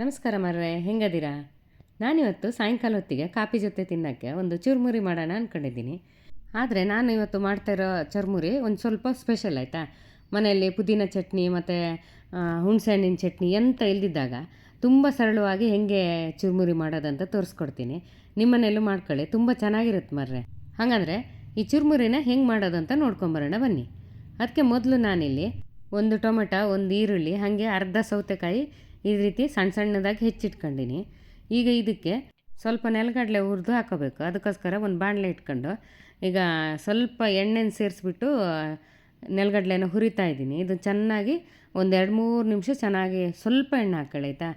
ನಮಸ್ಕಾರ ಮರ್ರೆ, ಹೆಂಗದಿರಾ? ನಾನಿವತ್ತು ಸಾಯಂಕಾಲ ಹೊತ್ತಿಗೆ ಕಾಫಿ ಜೊತೆ ತಿನ್ನೋಕ್ಕೆ ಒಂದು ಚುರುಮುರಿ ಮಾಡೋಣ ಅಂದ್ಕೊಂಡಿದ್ದೀನಿ ಆದರೆ ನಾನು ಇವತ್ತು ಮಾಡ್ತಾ ಇರೋ ಚುರುಮುರಿ ಒಂದು ಸ್ವಲ್ಪ ಸ್ಪೆಷಲ್ ಆಯಿತಾ? ಮನೆಯಲ್ಲಿ ಪುದೀನ ಚಟ್ನಿ ಮತ್ತು ಹುಣಸೆಹಣ್ಣಿನ ಚಟ್ನಿ ಎಂತ ಇಲ್ದಿದ್ದಾಗ ತುಂಬ ಸರಳವಾಗಿ ಹೆಂಗೆ ಚುರುಮುರಿ ಮಾಡೋದಂತ ತೋರಿಸ್ಕೊಡ್ತೀನಿ. ನಿಮ್ಮನೆಯಲ್ಲೂ ಮಾಡ್ಕೊಳ್ಳಿ, ತುಂಬ ಚೆನ್ನಾಗಿರುತ್ತೆ ಮರ್ರೆ. ಹಾಗಾದರೆ ಈ ಚುರುಮುರಿನ ಹೆಂಗೆ ಮಾಡೋದಂತ ನೋಡ್ಕೊಂಬರೋಣ ಬನ್ನಿ. ಅದಕ್ಕೆ ಮೊದಲು ನಾನಿಲ್ಲಿ ಒಂದು ಟೊಮೆಟೊ, ಒಂದು ಈರುಳ್ಳಿ, ಹಾಗೆ ಅರ್ಧ ಸೌತೆಕಾಯಿ ಈ ರೀತಿ ಸಣ್ಣ ಸಣ್ಣದಾಗಿ ಹೆಚ್ಚಿಟ್ಕೊಂಡಿನಿ. ಈಗ ಇದಕ್ಕೆ ಸ್ವಲ್ಪ ನೆಲಗಡಲೆ ಹುರಿದು ಹಾಕೋಬೇಕು. ಅದಕ್ಕೋಸ್ಕರ ಒಂದು ಬಾಣಲೆ ಇಟ್ಕೊಂಡು ಈಗ ಸ್ವಲ್ಪ ಎಣ್ಣೆನ ಸೇರಿಸ್ಬಿಟ್ಟು ನೆಲಗಡಲೆನ ಹುರಿತಾ ಇದ್ದೀನಿ. ಇದು ಚೆನ್ನಾಗಿ ಒಂದು ಎರಡು ಮೂರು ನಿಮಿಷ ಚೆನ್ನಾಗಿ ಸ್ವಲ್ಪ ಎಣ್ಣೆ ಹಾಕ್ಕೊಳ್ಳಿ ಆಯಿತಾ?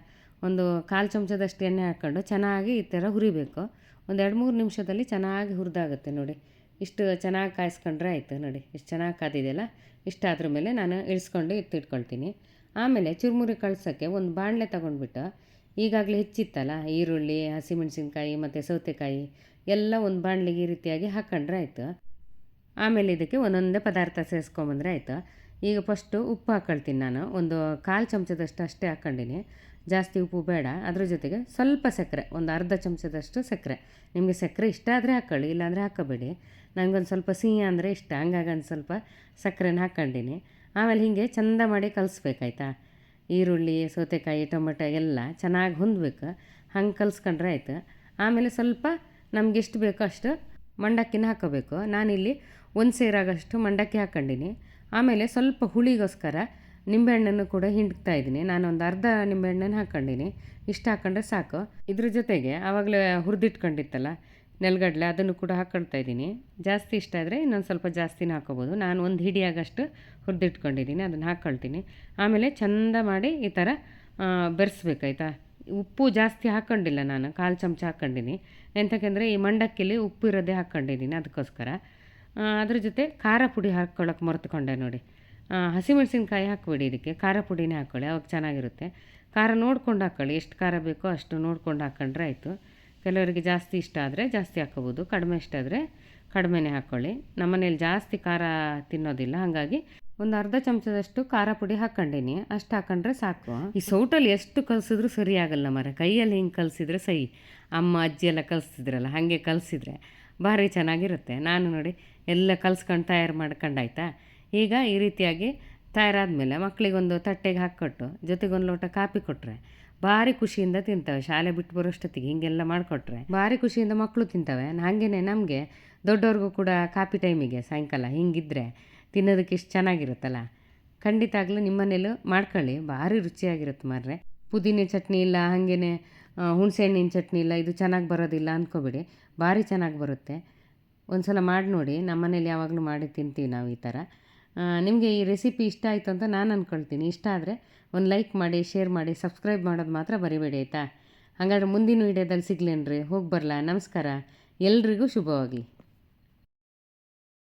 ಒಂದು ಕಾಲು ಚಮಚದಷ್ಟು ಎಣ್ಣೆ ಹಾಕ್ಕೊಂಡು ಚೆನ್ನಾಗಿ ಈ ಥರ ಹುರಿಬೇಕು. ಒಂದು ಎರಡು ಮೂರು ನಿಮಿಷದಲ್ಲಿ ಚೆನ್ನಾಗಿ ಹುರಿದಾಗುತ್ತೆ ನೋಡಿ. ಇಷ್ಟು ಚೆನ್ನಾಗಿ ಕಾಯಿಸ್ಕೊಂಡ್ರೆ ಆಯಿತು ನೋಡಿ. ಇಷ್ಟು ಚೆನ್ನಾಗಿ ಕಾದಿದೆಯಲ್ಲ? ಇಷ್ಟಾದ್ರ ಮೇಲೆ ನಾನು ಇಳಿಸ್ಕೊಂಡು ಎತ್ತಿಟ್ಕೊಳ್ತೀನಿ ಆಮೇಲೆ ಚುರುಮುರಿ ಕಳ್ಸೋಕ್ಕೆ ಒಂದು ಬಾಣಲೆ ತೊಗೊಂಡ್ಬಿಟ್ಟು. ಈಗಾಗಲೇ ಹೆಚ್ಚಿತ್ತಲ್ಲ, ಈರುಳ್ಳಿ, ಹಸಿಮೆಣಸಿನ್ಕಾಯಿ ಮತ್ತು ಸೌತೆಕಾಯಿ ಎಲ್ಲ ಒಂದು ಬಾಣಲೆಗೆ ಈ ರೀತಿಯಾಗಿ ಹಾಕ್ಕೊಂಡ್ರೆ ಆಯಿತು. ಆಮೇಲೆ ಇದಕ್ಕೆ ಒಂದೊಂದೇ ಪದಾರ್ಥ ಸೇರಿಸ್ಕೊಂಬಂದ್ರೆ ಆಯಿತು. ಈಗ ಫಸ್ಟು ಉಪ್ಪು ಹಾಕ್ಕೊಳ್ತೀನಿ ನಾನು. ಒಂದು ಕಾಲು ಚಮಚದಷ್ಟು ಅಷ್ಟೇ ಹಾಕ್ಕೊಂಡಿನಿ ಜಾಸ್ತಿ ಉಪ್ಪು ಬೇಡ. ಅದ್ರ ಜೊತೆಗೆ ಸ್ವಲ್ಪ ಸಕ್ಕರೆ, ಒಂದು ಅರ್ಧ ಚಮಚದಷ್ಟು ಸಕ್ಕರೆ. ನಿಮಗೆ ಸಕ್ಕರೆ ಇಷ್ಟ ಆದರೆ ಹಾಕ್ಕೊಳ್ಳಿ ಇಲ್ಲಾಂದರೆ ಹಾಕೋಬೇಡಿ. ನನಗೊಂದು ಸ್ವಲ್ಪ ಸಿಹಿ ಅಂದರೆ ಇಷ್ಟ. ಹಂಗಾಗಿ ಒಂದು ಸ್ವಲ್ಪ ಸಕ್ಕರೆನ ಹಾಕ್ಕೊಂಡಿನಿ ಆಮೇಲೆ ಹೀಗೆ ಚಂದ ಮಾಡಿ ಕಲಿಸ್ಬೇಕಾಯ್ತಾ? ಈರುಳ್ಳಿ, ಸೌತೆಕಾಯಿ, ಟೊಮೆಟೊ ಎಲ್ಲ ಚೆನ್ನಾಗಿ ಹೊಂದಬೇಕು. ಹಂಗೆ ಕಲಿಸ್ಕೊಂಡ್ರೆ ಆಯಿತು. ಆಮೇಲೆ ಸ್ವಲ್ಪ ನಮಗೆಷ್ಟು ಬೇಕೋ ಅಷ್ಟು ಮಂಡಕ್ಕಿನ ಹಾಕೋಬೇಕು. ನಾನಿಲ್ಲಿ ಒಂದು ಸೇರಾಗಷ್ಟು ಮಂಡಕ್ಕಿ ಹಾಕ್ಕೊಂಡಿನಿ. ಆಮೇಲೆ ಸ್ವಲ್ಪ ಹುಳಿಗೋಸ್ಕರ ನಿಂಬೆಹಣ್ಣನ್ನು ಕೂಡ ಹಿಂಡ್ತಾ ಇದ್ದೀನಿ. ನಾನು ಒಂದು ಅರ್ಧ ನಿಂಬೆಹಣ್ಣನ್ನು ಹಾಕ್ಕೊಂಡಿನಿ. ಇಷ್ಟು ಹಾಕ್ಕೊಂಡ್ರೆ ಸಾಕು. ಇದ್ರ ಜೊತೆಗೆ ಆವಾಗಲೇ ಹುರಿದಿಟ್ಕೊಂಡಿತ್ತಲ್ಲ ನೆಲಗಡಲೆ ಅದನ್ನು ಕೂಡ ಹಾಕ್ಕೊಳ್ತಾ ಇದ್ದೀನಿ. ಜಾಸ್ತಿ ಇಷ್ಟ ಆದರೆ ಇನ್ನೊಂದು ಸ್ವಲ್ಪ ಜಾಸ್ತಿನೇ ಹಾಕೋಬೋದು. ನಾನು ಒಂದು ಹಿಡಿಯಾಗಷ್ಟು ಹುರಿದಿಟ್ಕೊಂಡಿದ್ದೀನಿ, ಅದನ್ನು ಹಾಕ್ಕೊಳ್ತೀನಿ ಆಮೇಲೆ ಚಂದ ಮಾಡಿ ಈ ಥರ ಬೆರೆಸ್ಬೇಕಾಯ್ತಾ ಉಪ್ಪು ಜಾಸ್ತಿ ಹಾಕ್ಕೊಂಡಿಲ್ಲ ನಾನು, ಕಾಲು ಚಮಚ ಹಾಕ್ಕೊಂಡಿನಿ ಎಂತಕ್ಕೆಂದರೆ ಈ ಮಂಡಕ್ಕಿಲಿ ಉಪ್ಪು ಇರೋದೇ ಹಾಕ್ಕೊಂಡಿದ್ದೀನಿ ಅದಕ್ಕೋಸ್ಕರ. ಅದ್ರ ಜೊತೆ ಖಾರ ಪುಡಿ ಹಾಕ್ಕೊಳ್ಳೋಕೆ ಮರೆತುಕೊಂಡೆ ನೋಡಿ. ಹಸಿಮೆಣಸಿನ್ಕಾಯಿ ಹಾಕ್ಬೇಡಿ ಇದಕ್ಕೆ, ಖಾರ ಪುಡಿನೇ ಹಾಕ್ಕೊಳ್ಳಿ ಅವಾಗ ಚೆನ್ನಾಗಿರುತ್ತೆ. ಖಾರ ನೋಡ್ಕೊಂಡು ಹಾಕ್ಕೊಳ್ಳಿ ಎಷ್ಟು ಖಾರ ಬೇಕೋ ಅಷ್ಟು ನೋಡ್ಕೊಂಡು ಹಾಕ್ಕೊಂಡ್ರೆ ಆಯಿತು. ಕೆಲವರಿಗೆ ಜಾಸ್ತಿ ಇಷ್ಟ ಆದರೆ ಜಾಸ್ತಿ ಹಾಕೋಬೋದು ಕಡಿಮೆ ಇಷ್ಟ ಆದರೆ ಕಡಿಮೆನೇ ಹಾಕ್ಕೊಳ್ಳಿ ನಮ್ಮನೇಲಿ ಜಾಸ್ತಿ ಖಾರ ತಿನ್ನೋದಿಲ್ಲ, ಹಾಗಾಗಿ ಒಂದು ಅರ್ಧ ಚಮಚದಷ್ಟು ಖಾರ ಪುಡಿ ಹಾಕ್ಕೊಂಡೀನಿ ಅಷ್ಟು ಹಾಕ್ಕೊಂಡ್ರೆ ಸಾಕು. ಈ ಸೌಟಲ್ಲಿ ಎಷ್ಟು ಕಲಸಿದ್ರು ಸರಿ ಆಗಲ್ಲ ಮರ ಕೈಯಲ್ಲಿ ಹಿಂಗೆ ಕಲಸಿದ್ರೆ ಸಹಿ ಅಮ್ಮ, ಅಜ್ಜಿ ಎಲ್ಲ ಕಲಿಸ್ತಿದ್ರಲ್ಲ, ಹಾಗೆ ಕಲಸಿದ್ರೆ ಭಾರಿ ಚೆನ್ನಾಗಿರುತ್ತೆ. ನಾನು ನೋಡಿ ಎಲ್ಲ ಕಲ್ಸ್ಕೊಂಡು ತಯಾರು ಮಾಡ್ಕೊಂಡಾಯ್ತಾ? ಈಗ ಈ ರೀತಿಯಾಗಿ ತಯಾರಾದ ಮೇಲೆ ಮಕ್ಕಳಿಗೊಂದು ತಟ್ಟೆಗೆ ಹಾಕ್ಕೊಟ್ಟು ಜೊತೆಗೊಂದು ಲೋಟ ಕಾಪಿ ಕೊಟ್ಟರೆ ಭಾರಿ ಖುಷಿಯಿಂದ ತಿಂತವೆ. ಶಾಲೆ ಬಿಟ್ಟು ಬರೋಷ್ಟೊತ್ತಿಗೆ ಹೀಗೆಲ್ಲ ಮಾಡಿಕೊಟ್ರೆ ಭಾರಿ ಖುಷಿಯಿಂದ ಮಕ್ಕಳು ತಿಂತವೆ. ಹಾಗೇನೆ ನಮಗೆ ದೊಡ್ಡವ್ರಿಗೂ ಕೂಡ ಕಾಪಿ ಟೈಮಿಗೆ ಸಾಯಂಕಾಲ ಹಿಂಗಿದ್ರೆ ತಿನ್ನೋದಕ್ಕೆ ಇಷ್ಟು ಚೆನ್ನಾಗಿರುತ್ತಲ್ಲ? ಖಂಡಿತ ಆಗಲೂ ನಿಮ್ಮನೇಲೂ ಮಾಡ್ಕೊಳ್ಳಿ. ಭಾರಿ ರುಚಿಯಾಗಿರುತ್ತೆ ಮಾರ್ರೆ. ಪುದೀನೆ ಚಟ್ನಿ ಇಲ್ಲ, ಹಾಗೇನೆ ಹುಣಸೆಹಣ್ಣಿನ ಚಟ್ನಿ ಇಲ್ಲ, ಇದು ಚೆನ್ನಾಗಿ ಬರೋದಿಲ್ಲ ಅಂದ್ಕೋಬೇಡಿ ಭಾರಿ ಚೆನ್ನಾಗಿ ಬರುತ್ತೆ. ಒಂದು ಸಲ ಮಾಡಿ ನೋಡಿ ನಮ್ಮನೇಲಿ ಯಾವಾಗಲೂ ಮಾಡಿ ತಿಂತೀವಿ ನಾವು ಈ ಥರ. ನಿಮಗೆ ಈ ರೆಸಿಪಿ ಇಷ್ಟ ಆಯಿತು ಅಂತ ನಾನು ಅಂದ್ಕೊಳ್ತೀನಿ ಇಷ್ಟ ಆದರೆ ಒಂದು ಲೈಕ್ ಮಾಡಿ ಶೇರ್ ಮಾಡಿ ಸಬ್ಸ್ಕ್ರೈಬ್ ಮಾಡೋದು ಮಾತ್ರ ಬರಿಬೇಡಿ ಆಯಿತಾ? ಹಾಗಾದ್ರೆ ಮುಂದಿನ ವೀಡಿಯೋದಲ್ಲಿ ಸಿಗ್ಲೇನ್ರಿ. ಹೋಗಿ ಬರಲಾ? ನಮಸ್ಕಾರ. ಎಲ್ರಿಗೂ ಶುಭವಾಗಲಿ.